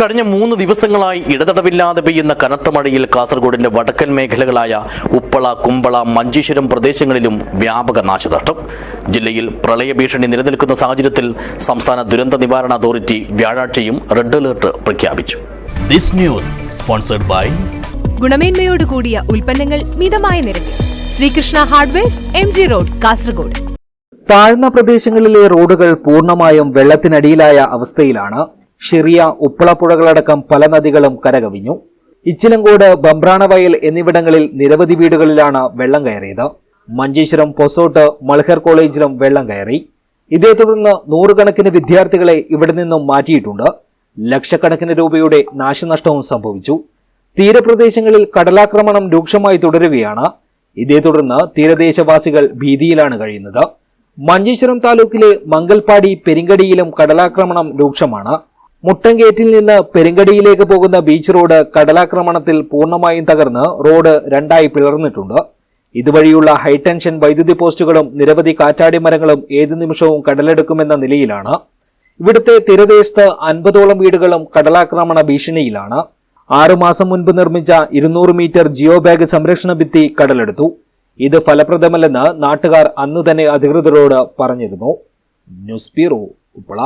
കഴിഞ്ഞ മൂന്ന് ദിവസങ്ങളായി ഇടതടവില്ലാതെ പെയ്യുന്ന കനത്ത മഴയിൽ കാസർഗോഡിന്റെ വടക്കൻ മേഖലകളായ ഉപ്പള കുമ്പള മഞ്ചേശ്വരം പ്രദേശങ്ങളിലും വ്യാപക നാശനഷ്ടം. ജില്ലയിൽ പ്രളയഭീഷണി നിലനിൽക്കുന്ന സാഹചര്യത്തിൽ സംസ്ഥാന ദുരന്ത നിവാരണ അതോറിറ്റി വ്യാഴാഴ്ചയും റെഡ് അലേർട്ട് പ്രഖ്യാപിച്ചു. ദിസ് ന്യൂസ് സ്പോൺസർഡ് ബൈ ഗുണമേന്മയോട് കൂടിയ ഉൽപ്പന്നങ്ങൾ മിതമായ നിരക്കിൽ. Sreekrishna hardwares M G road Kasaragod. താഴ്ന്ന പ്രദേശങ്ങളിലെ റോഡുകൾ പൂർണമായും വെള്ളത്തിനടിയിലായ അവസ്ഥയിലാണ് ഷിറിയ ഉപ്പളപ്പുഴകളടക്കം പല നദികളും കരകവിഞ്ഞു. ഇച്ചിലങ്കോട് ബംബ്രാണവയൽ എന്നിവിടങ്ങളിൽ നിരവധി വീടുകളിലാണ് വെള്ളം കയറിയത്. മഞ്ചേശ്വരം പൊസോട്ട് മൾഹർ കോളേജിലും വെള്ളം കയറി. ഇതേ തുടർന്ന് നൂറുകണക്കിന് വിദ്യാർത്ഥികളെ ഇവിടെ നിന്നും മാറ്റിയിട്ടുണ്ട്. ലക്ഷക്കണക്കിന് രൂപയുടെ നാശനഷ്ടവും സംഭവിച്ചു. തീരപ്രദേശങ്ങളിൽ കടലാക്രമണം രൂക്ഷമായി തുടരുകയാണ്. ഇതേ തുടർന്ന് തീരദേശവാസികൾ ഭീതിയിലാണ് കഴിയുന്നത്. മഞ്ചേശ്വരം താലൂക്കിലെ മംഗൽപാടി പെരിങ്കടിയിലും കടലാക്രമണം രൂക്ഷമാണ്. മുട്ടൻഗേറ്റിൽ നിന്ന് പെരിങ്കടിയിലേക്ക് പോകുന്ന ബീച്ച് റോഡ് കടലാക്രമണത്തിൽ പൂർണമായും തകർന്ന് റോഡ് രണ്ടായി പിളർന്നിട്ടുണ്ട്. ഇതുവഴിയുള്ള ഹൈടെൻഷൻ വൈദ്യുതി പോസ്റ്റുകളും നിരവധി കാറ്റാടി മരങ്ങളും ഏതു നിമിഷവും കടലെടുക്കുമെന്ന നിലയിലാണ്. ഇവിടുത്തെ തീരദേശത്ത് അൻപതോളം വീടുകളും കടലാക്രമണ ഭീഷണിയിലാണ്. ആറുമാസം മുൻപ് നിർമ്മിച്ച ഇരുന്നൂറ് മീറ്റർ ജിയോ ബാഗ് സംരക്ഷണ ഭിത്തി കടലെടുത്തു. ഇത് ഫലപ്രദമല്ലെന്ന് നാട്ടുകാർ അന്നു തന്നെ അധികൃതരോട് പറഞ്ഞിരുന്നു. News bureau Uppala.